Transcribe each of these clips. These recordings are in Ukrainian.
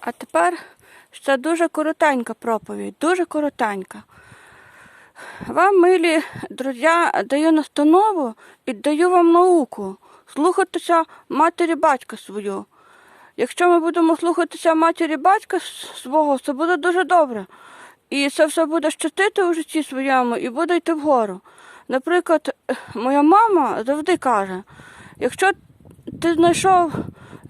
А тепер ще дуже коротенька проповідь, дуже коротенька. Вам, милі друзі, даю настанову і даю вам науку. Слухатися матері батька свою. Якщо ми будемо слухатися матері батька свого, це буде дуже добре. І це все буде щастити у житті своєму і буде йти вгору. Наприклад, моя мама завжди каже: якщо ти знайшов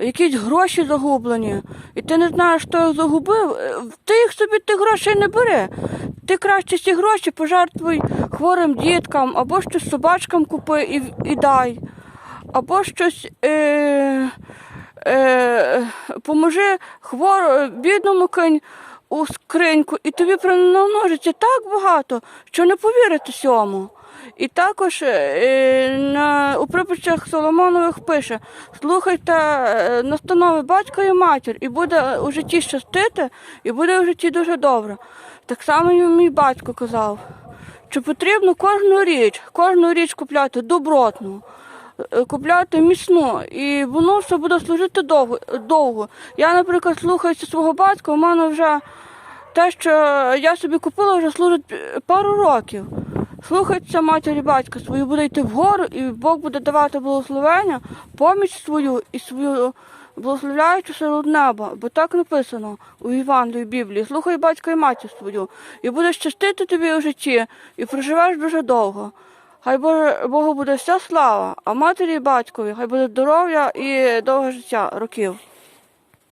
якісь гроші загублені, і ти не знаєш, хто їх загубив, е, ти їх собі тих грошей не бери. Ти краще ці гроші пожертвуй хворим діткам, або щось собачкам купи і, і дай, або щось. Е, е, поможи хворо, бідному кинь у скриньку, і тобі примножиться так багато, що не повірити цьому. І також е, на, у приписах Соломонових пише: слухайте е, настанови батька і матір, і буде у житті щастити, і буде у житті дуже добре. Так само і мій батько казав, що потрібно кожну річ, кожну річ купляти добротну е, купляти міцно, і воно все буде служити довго. довго. Я, наприклад, слухаюся свого батька, у мене вже те, що я собі купила, вже служить пару років. Слухайтеся матері батька свою, буде йти вгору, і Бог буде давати благословення, поміч свою і свою благословляючу силу неба, бо так написано у Євангелії Біблії. Слухай батька і матір свою, і буде щастити тобі у житті, і проживеш дуже довго. Хай Боже, Богу буде вся слава, а матері і батькові, хай буде здоров'я і довге життя років.